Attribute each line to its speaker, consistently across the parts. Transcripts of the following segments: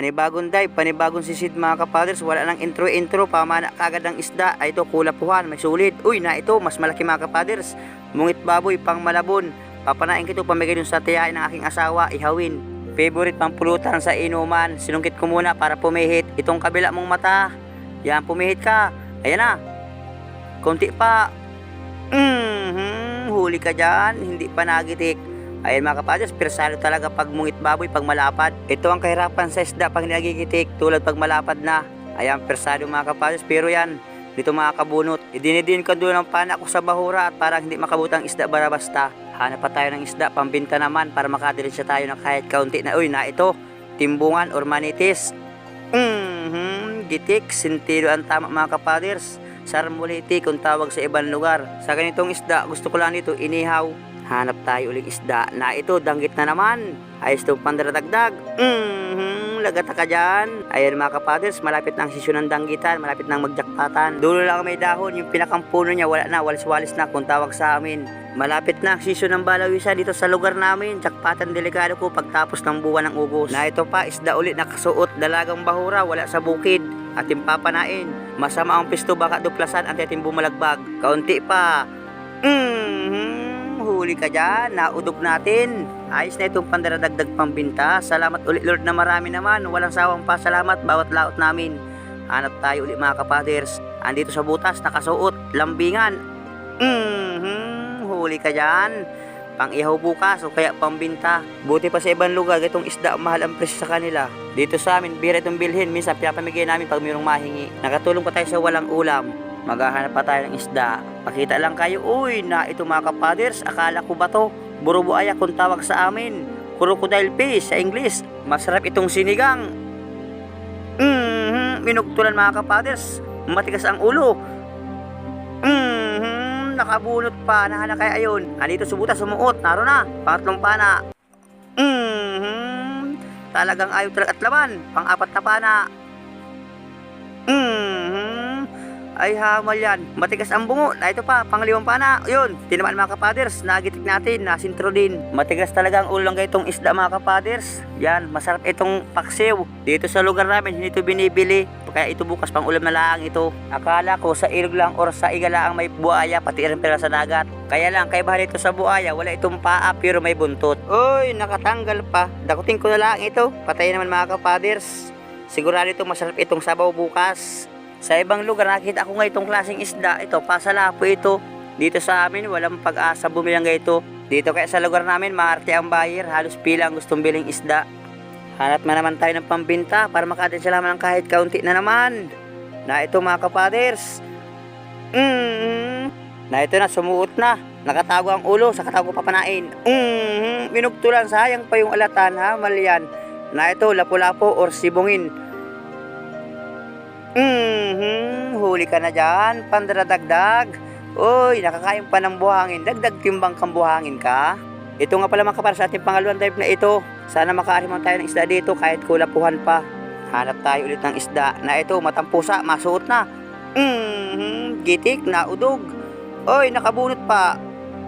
Speaker 1: Panibagong dive, panibagong sisid mga kapaders. Wala nang intro-intro, pamana kagad ng isda. Ay ito, kulapuhan, may sulit. Uy, na ito, mas malaki mga kapaders. Mungit baboy, pang malabon. Papanain kito pamigay dun sa tiyain ng aking asawa, ihawin. Favorite pang pulutan sa inuman. Sinungkit ko muna para pumihit. Itong kabila mong mata. Yan, pumihit ka. Ayan na. Konti pa. Mhm, huli ka dyan. Hindi pa nagitik. Ayan mga kapaders, persado talaga pag mungit baboy, pag malapad. Ito ang kahirapan sa isda pag nagigitik, tulad pag malapad na. Ayan, persado mga kapaders, pero yan, dito mga kabunot. Idinidin ko doon ang pana ko sa bahura at parang hindi makabutang isda barabasta. Hanap pa tayo ng isda, pambinta naman para makadiretso tayo ng kahit kaunti na, uy na ito, timbungan or manitis. Mhm, gitik, sentido ang tama mga kapaders. Sarmuliti kung tawag sa ibang lugar. Sa ganitong isda, gusto ko lang dito inihaw. Hanap tayo uling isda na ito, danggit na naman. Ayos itong pandaradagdag. Mhm, lagata ka dyan. Ayan mga kapaders, malapit na ang sisyon ng danggitan, malapit na ang magjakpatan. Dulo lang may dahon, yung pinakampuno niya wala na, walis-walis na kung tawag sa amin. Malapit na ang sisyon ng balawisan dito sa lugar namin. Jakpatan delikado ko pagtapos ng buwan ng ugos. Na ito pa, isda ulit nakasuot, dalagang bahura, wala sa bukid. Ating papanain. Masama ang pisto baka duplasan at ating bumalagbag. Kaunti pa. Mhm, huli ka dyan. Naudog natin. Ayos na itong pandaradagdag pambinta. Salamat ulit Lord na marami naman. Walang sawang pasalamat bawat laot namin. Hanap tayo ulit mga kapaders. Andito sa butas, nakasuot, lambingan. Mhm, huli ka dyan. Pang ihaw bukas o kaya pambinta. Buti pa sa ibang lugar, itong isda mahal ang presyo sa kanila. Dito sa amin, bira itong bilhin. Minsan pinapamigay namin pag mayroong mahingi. Nakatulong pa tayo sa walang ulam. Maghahanap pa tayo ng isda. Pakita lang kayo, uy, na ito mga kapaders, akala ko ba to? Burubuaya kung tawag sa amin. Crocodile fish sa English. Masarap itong sinigang. Mhm, minugtulan mga kapaders. Matigas ang ulo. Mhm, nakabunot pa. Nahala kaya ayun. Andito subuta, sumuot. Naro na. Pangatlong pana. Mhm, talagang ayaw talaga at laban. Pang-apat na pana. Mhm, ay hamal yan. Matigas ang bungo. Na ito pa, panglimang pana. Yun, tinamaan mga kapaders. Nagitik natin, nasintro din. Matigas talaga ang ulo ng itong isda mga kapaders. Yan, masarap itong paksiw. Dito sa lugar namin, hindi ito binibili. Kaya ito bukas pang ulam na laang ito. Akala ko sa ilog lang or sa igala ang may buaya, pati rin pera sa dagat. Kaya lang, kay bahal ito sa buaya, wala itong paa pero may buntot. Uy, nakatanggal pa. Dakutin ko na lang ito. Patay naman mga kapaders. Sigurado ito masarap itong sabaw bukas. Sa ibang lugar, nakita ko nga itong klaseng isda. Ito, pasalapo ito. Dito sa amin, walang pag-asa bumili ng ganito. Dito kaya sa lugar namin, maarte ang buyer. Halos pila ang gustong biling isda. Hanap na naman tayo ng pambinta para makadin sila ng kahit kaunti na naman. Na ito mga kapaders. Mm, na ito na, sumuot na. Nakatago ang ulo sa katago papanain. Mm, minugtulan, sayang pa yung alatan ha, malian. Na ito, lapu-lapo or sibungin. Mhm, huli ka na dyan, pandaradagdag. Uy, nakakain pa ng buhangin. Dagdag timbang kang buhangin ka. Ito nga pala mga kapar sa ating pangalawang dive na ito. Sana makaarimang tayo ng isda dito kahit kulapuhan pa. Hanap tayo ulit ng isda na ito, matampusa, masuot na. Mhm, gitik na udog. Uy, nakabunot pa.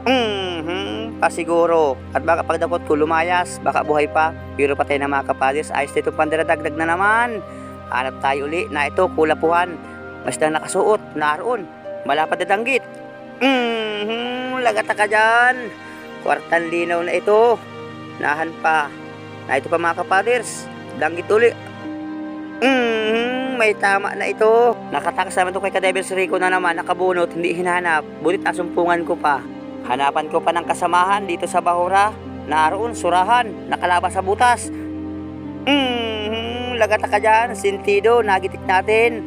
Speaker 1: Mhm, pasiguro. At baka pagdapot ko lumayas, baka buhay pa. Pero patay na mga kapadis, ayos dito pandaradagdag na naman. Hanap tayo uli na ito, kulapuhan. Basta nakasuot, naroon. Malapad na danggit. Mhm, lagata ka dyan. Kwartan linaw na ito. Nahan pa. Na ito pa mga kapaders. Danggit uli. Mhm, may tama na ito. Nakatakas naman ito kay Kadevils Rico na naman, nakabunot, hindi hinanap. Butit asumpungan ko pa. Hanapan ko pa ng kasamahan dito sa Bahura. Naroon, surahan, nakalabas sa butas. Mhm, lagata ka dyan, sentido, nagitik natin.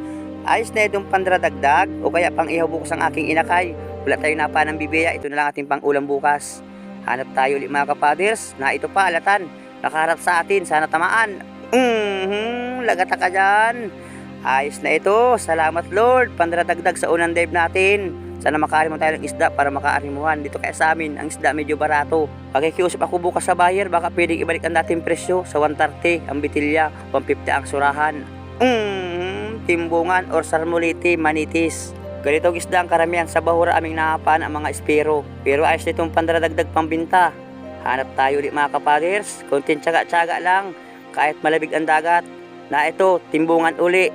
Speaker 1: Ayos na itong pandradagdag o kaya pang ihaw ang aking inakay. Wala tayong napa ng bibeya, ito na lang ating pang ulam bukas. Hanap tayo ulit mga kapaders na ito pa alatan. Nakaharap sa atin, sana tamaan. Mhm, lagata ka dyan. Ayos na ito, salamat Lord, pandradagdag sa unang dive natin. Sana makaarimuhan tayo ng isda para makaarimuhan. Dito kaya sa amin, ang isda medyo barato. Pakikiusap ako bukas sa buyer, baka pwedeng ibalik ang dating presyo sa 130 ang bitilya, 150 ang surahan. Mm, timbungan or sarmuliti, manitis. Ganito isda ang karamihan sa bahura aming nahapan ang mga espero. Pero ayos nitong pandaradagdag pambinta. Hanap tayo ulit mga kapaders, konting tsaga-tsaga lang, kahit malabig ang dagat. Na ito, timbungan uli.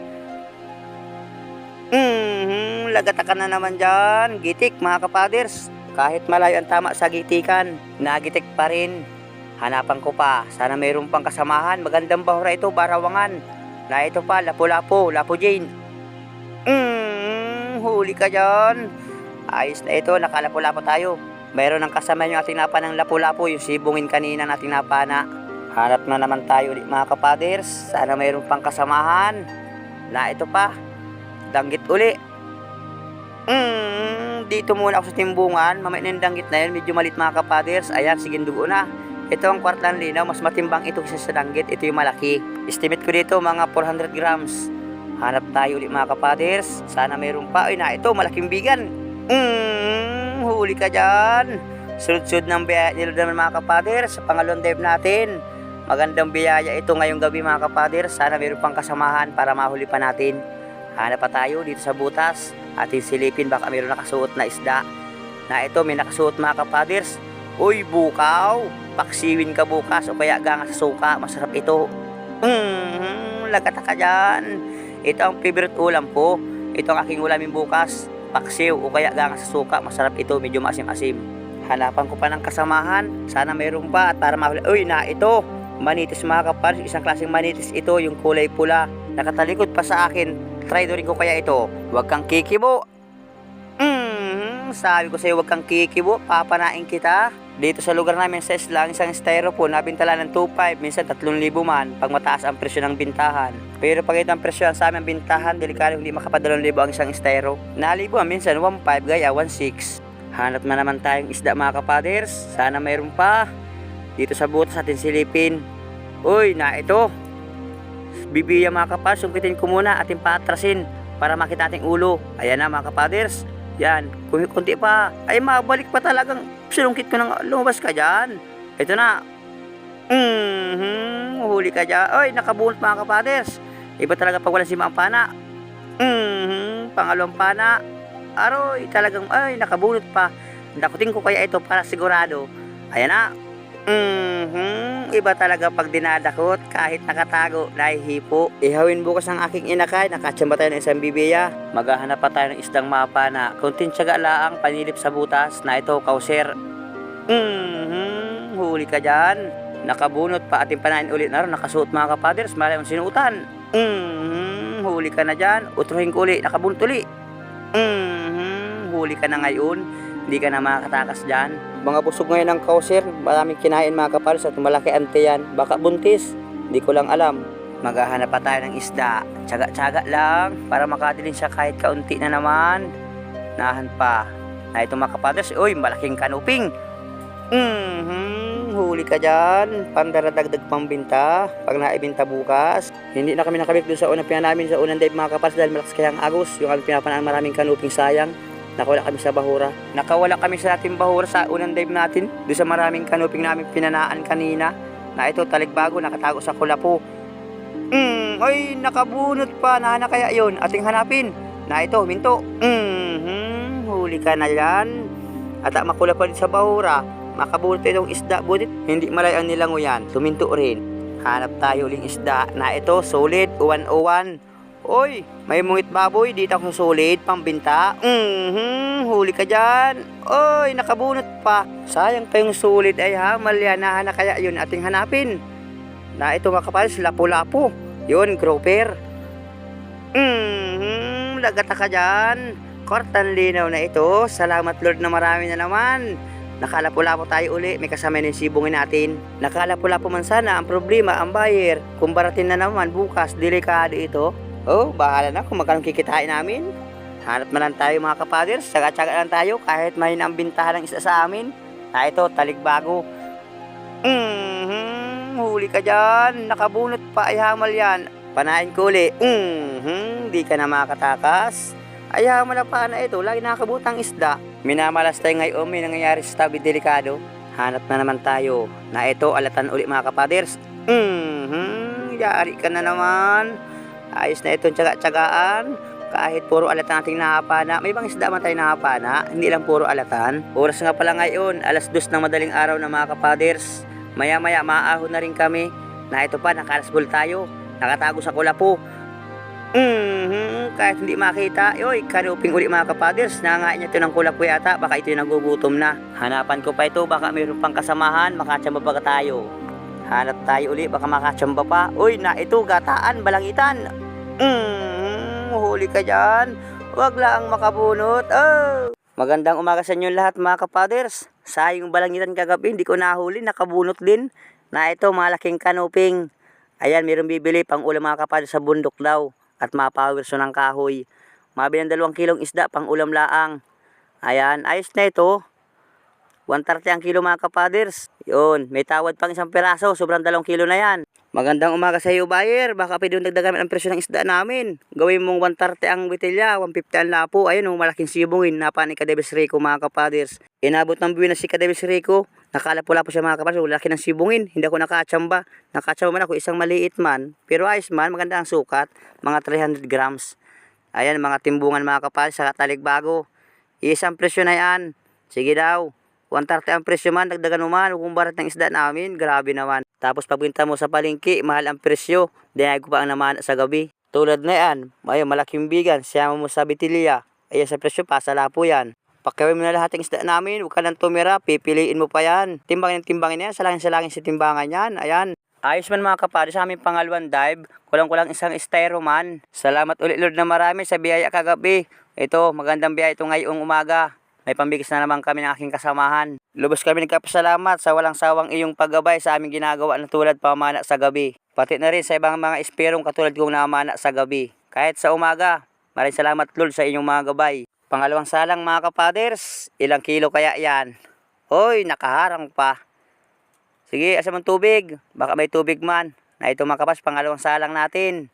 Speaker 1: Mhm, lagata ka na naman dyan. Gitik mga kapaders. Kahit malayo ang tama sa gitikan, nagitik pa rin. Hanapan ko pa, sana mayroon pang kasamahan. Magandang bahura ito, barawangan. Na ito pa, lapu-lapu, lapu Jane. Mm, huli ka dyan. Ayos na ito, nakalapu-lapu tayo. Mayroon ng kasama yung ating napa ng lapu-lapu, yung sibungin kanina nating napana. Hanap na naman tayo ulit mga kapaders. Sana mayroon pang kasamahan. Na ito pa, danggit uli. Mm, dito muna ako sa timbungan. Mamaya na na yun, medyo malit mga kapaders. Ayan, sige dugo na. Ito ang kwartang linaw, mas matimbang ito kasi sa danggit. Ito yung malaki. Estimate ko dito mga 400 grams. Hanap tayo ulit mga kapaders. Sana mayroon pa. Ay na, ito malaking bigan. Mm, huli ka dyan. Sunod-sunod ng biyaya nila naman mga kapaders sa pangalawang dive natin. Magandang biyaya ito ngayong gabi mga kapaders. Sana mayroon pang kasamahan para mahuli pa natin. Hanap pa tayo dito sa butas. Ating silipin baka mayroon nakasuot na isda. Na ito may nakasuot mga kapaders. Uy bukaw, paksiwin ka bukas o kaya ganga sa suka. Masarap ito. Mm, lagata ka dyan. Ito ang favorite ulam ko. Ito ang aking ulamin bukas. Paksiw o kaya ganga sa suka. Masarap ito, medyo maasim-asim. Hanapan ko pa ng kasamahan. Sana mayroon pa at para mahuli. Uy, na ito. Manitis mga kaparis. Isang klaseng manitis ito, yung kulay pula. Nakatalikod pa sa akin. Try do rin ko kaya ito. Huwag kang kikibo. Mm, sabi ko sa'yo, huwag kang kikibo. Papanain kita. Dito sa lugar namin sa Islang, isang styrofoam nabintala ng 2.5, minsan 3,000 man pag mataas ang presyo ng bintahan. Pero pag ito ang presyo ang sa aming bintahan, delikado hindi makapadalong libo ang isang styro. Nalibo minsan 1.5 gaya 1.6. Hanap na naman tayong isda mga kapaders. Sana mayroon pa. Dito sa butas atin silipin. Uy, na ito. Bibiya mga kapaders, sungkitin ko muna ating paatrasin para makita ating ulo. Ayan na mga kapaders. Yan, kung kunti pa, ay mabalik pa talagang sinungkit ko nang lumabas ka dyan. Ito na. Mhm, huli ka dyan. Ay, nakabunot mga kapaders. Iba talaga pag wala si Mang Pana. Mhm, pangalawang pana. Aroy, talagang, ay, nakabunot pa. Dakutin ko kaya ito para sigurado. Ayan na. Mhm, iba talaga pag dinadakot kahit nakatago, nahihipo. Ihawin bukas ang aking inakay, nakatsamba tayo ng isang bibiya. Maghahanap pa tayo ng isdang mapa na kunting tsaga laang panilip sa butas na ito kauser. Mhm, huli ka dyan. Nakabunot pa ating panain ulit na rin, nakasuot mga kapaders, malay ang sinuutan. Mhm, huli ka na dyan. Utruhin ko ulit, nakabunot ulit. Mhm, huli ka na ngayon. Hindi ka na makakatakas dyan. Mga busog ngayon ng kauser, maraming kinain mga kapares at malaki ante yan. Baka buntis, hindi ko lang alam. Maghahanap pa tayo ng isda. Tsaga-tsaga lang para makadilin siya kahit kaunti na naman. Nahan pa. Na ito mga kapares, uy, malaking kanuping. Mhm, huli ka dyan. Pandaradagdag pambinta. Pag naibinta bukas. Hindi na kami nakabik doon sa unang pina namin sa unang dive mga kapares dahil malakas kayang agos. Yung kami pinapanaan maraming kanuping sayang. Nakawala kami sa bahura. Nakawala kami sa ating bahura sa unang dive natin. Doon sa maraming kanuping namin pinanaan kanina. Na ito, taligbago, nakatago sa kulapo. Mm, ay, nakabunot pa. Nahana kaya yon Ating hanapin. Na ito, minto. Mm, huli ka na yan. At makula pa rin sa bahura. Makabunot itong isda. Butit, hindi malay ang nilanguyan. Tuminto rin. Hanap tayo uling isda. Na ito, solid, 101. Oy, may mungit baboy, dito ako solid, pambinta. Mhm, huli ka dyan. Oy, nakabunot pa. Sayang pa yung solid ay hamal yan. Nahana kaya yun ating hanapin. Na ito mga kapalis, lapu-lapu. Yun, grouper. Mhm, lagata ka dyan. Kortan linaw na ito. Salamat Lord na marami na naman. Nakalapu-lapo tayo uli, may kasama yung sibungin natin. Nakalapu-lapo man sana, ang problema, ang buyer. Kung baratin na naman bukas, delikado ito. Oh, bahala na kung magkano kikitain namin. Hanap na lang tayo mga kapaders, tsaga-tsaga lang tayo kahit may ang bintahan ng isa sa amin. Na ito, taligbago. Mhm, huli ka dyan. Nakabunot pa ay hamal yan. Panahin ko uli. Mhm, di ka na makatakas. Ay hamal na pa na ito, lagi nakakabutang isda. Minamalas tayo ngayon, may nangyayari sa tabi delikado. Hanap na naman tayo. Na ito, alatan uli mga kapaders. Mhm, yari ka na naman. Ayos na itong tsaga-tsagaan. Kahit puro alatan ating nakapana. May ibang isda man tayo nakapana. Hindi lang puro alatan. Oras nga pala ngayon. Alas dos ng madaling araw na mga kapaders. Maya maya maahon na rin kami. Na ito pa, nakalasbol tayo. nakatago sa kulapo. Mhm, kahit hindi makita, yoy, kanuping uli mga kapaders, nangangain niya ito ng kulapo yata, baka ito yung nagugutom na. Hanapan ko pa ito, baka mayroon pang kasamahan, makachamba ba tayo? Hanap tayo uli, baka makachamba pa. Uy, na ito, gataan, balangitan. Mhm, huli ka dyan. Huwag lang makabunot. Oh. Magandang umaga sa inyo lahat mga kapaders. Sayang balangitan kagabi, hindi ko nahuli, nakabunot din. Na ito, malaking kanuping. Ayan, mayroong bibili pang ulam mga kapaders sa bundok daw. At mapawerso ng kahoy. Mabili ng dalawang kilong isda pang ulam laang. Ayan, ayos na ito. 130 ang kilo mga kapaders. Yun, may tawad pang isang peraso, sobrang dalawang kilo na yan. Magandang umaga sa iyo, buyer. Baka pwede yung dagdagan ang presyo ng isda namin. Gawin mong 130 ang bitilya, 150 ang lapo. Ayun, oh, malaking sibungin. Napanik ka Davis Rico, mga kapaders. Inabot ng buwi na si Kadebis Rico. Nakalapo-lapo siya mga kapaders. Laki ng sibungin. Hindi ako nakachamba. Nakachamba man ako, isang maliit man. Pero ayos man, maganda ang sukat. Mga 300 grams. Ayan, mga timbungan mga kapaders sa taligbago. Isang presyo na yan. Sige daw. 130 ang presyo man, dagdagan mo man, kung barat ng isda namin, grabe naman. Tapos pagbinta mo sa palengke, mahal ang presyo, dinayag ko pa ang naman sa gabi. Tulad na yan, ayun, malaking bigan, siyama mo sa bitilya, ayan sa presyo, pasala po yan. Pakiawin mo na lahat ng isda namin, huwag ka nang tumira, pipiliin mo pa yan. Timbangin ng timbangin yan, salangin-salangin sa timbangan yan, ayan. Ayos man mga kapatid sa aming pangalawang dive, kulang-kulang isang styro man. Salamat ulit Lord na marami sa biyaya kagabi. Ito, magandang biyaya ito ngayong umaga. May pambigis na naman kami ng aking kasamahan. Lubos kami nagkapasalamat sa walang sawang iyong paggabay sa aming ginagawa na tulad pamana sa gabi. Pati na rin sa ibang mga espirong katulad kong namana sa gabi. Kahit sa umaga, maraming salamat Lord sa inyong mga gabay. Pangalawang salang mga kapaders, ilang kilo kaya yan? Hoy, nakaharang pa. Sige, asa man tubig? Baka may tubig man. Na ito mga kapas, pangalawang salang natin.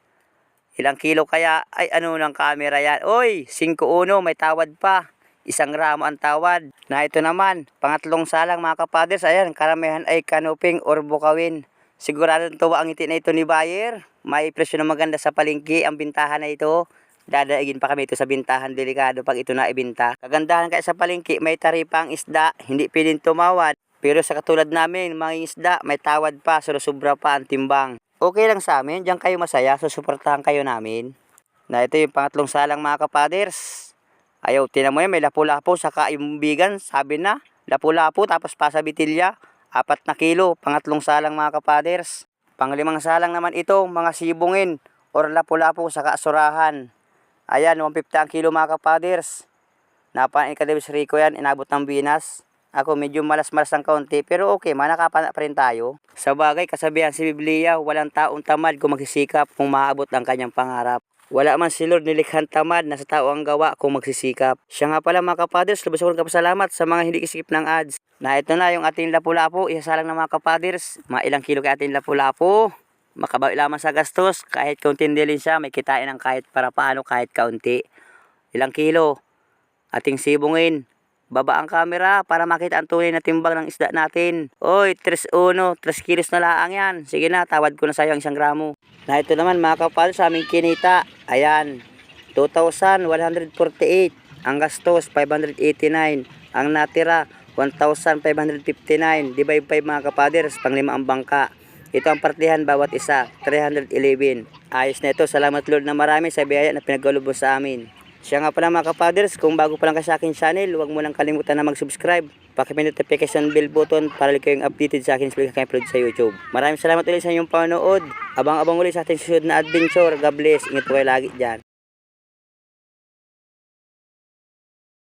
Speaker 1: Ilang kilo kaya? Ay, ano ng camera yan? Oy, 5-1, may tawad pa. Isang ramo ang tawad. Na ito naman, pangatlong salang mga kapaders. Ayan, karamihan ay kanuping or bukawin. Sigurado tuwa ang ngiti na ito ni Bayer. May presyo na maganda sa palengke ang bintahan na ito. Dadaigin pa kami ito sa bintahan delikado pag ito na ibinta. Kagandahan kaya sa palengke, may taripang isda, hindi piling tumawad. Pero sa katulad namin, mga isda, may tawad pa, sobra pa ang timbang. Okay lang sa amin, diyan kayo masaya, susuportahan kayo namin. Na ito yung pangatlong salang mga kapaders. Ayaw, tinan mo yan, may lapu-lapu, saka yung sabi na, lapu-lapu, tapos pa sa bitilya, apat na kilo, pangatlong salang mga kapaders. Panglimang salang naman ito, mga sibungin, or lapu-lapu, saka asurahan. Ayan, 150 ang kilo mga kapaders. Napain ka Davis Rico yan, inabot ng binas. Ako medyo malas-malas ng kaunti, pero okay, manakapana pa rin tayo. Sa bagay, kasabihan si Biblia, walang taong tamad kung magsisikap kung maabot ang kanyang pangarap. Wala man si Lord nilikhan tamad na sa tao ang gawa kung magsisikap. Siya nga pala mga kapaders, lubos akong kapasalamat sa mga hindi isikip ng ads. Na ito na yung ating lapu-lapu, isasalang ng mga kapaders. Mga ilang kilo kay ating lapu-lapu. Makabawi lamang sa gastos, kahit kaunting dilin siya, may kitain ng kahit para paano kahit kaunti. Ilang kilo, ating sibungin. Baba ang camera para makita ang tunay na timbang ng isda natin. Oy, 3-1, 3 kilos na laang yan. Sige na, tawad ko na sa'yo ang isang gramo. Na ito naman mga kapal sa aming kinita. Ayan, 2,148. Ang gastos, 589. Ang natira, 1,559. Divide 5 mga kapaders, panglima ang bangka. Ito ang partihan bawat isa, 311. Ayos na ito, salamat Lord na marami sa biyaya na pinagkalubos sa amin. Siya nga pala mga kapaders, kung bago pa lang ka sa akin channel, huwag mo lang kalimutan na mag-subscribe. Pakipin notification bell button para lagi kayong updated sa akin sa upload sa YouTube. Maraming salamat ulit sa inyong panonood. Abang-abang ulit sa ating susunod na adventure. God bless. Ingat po kayo lagi dyan.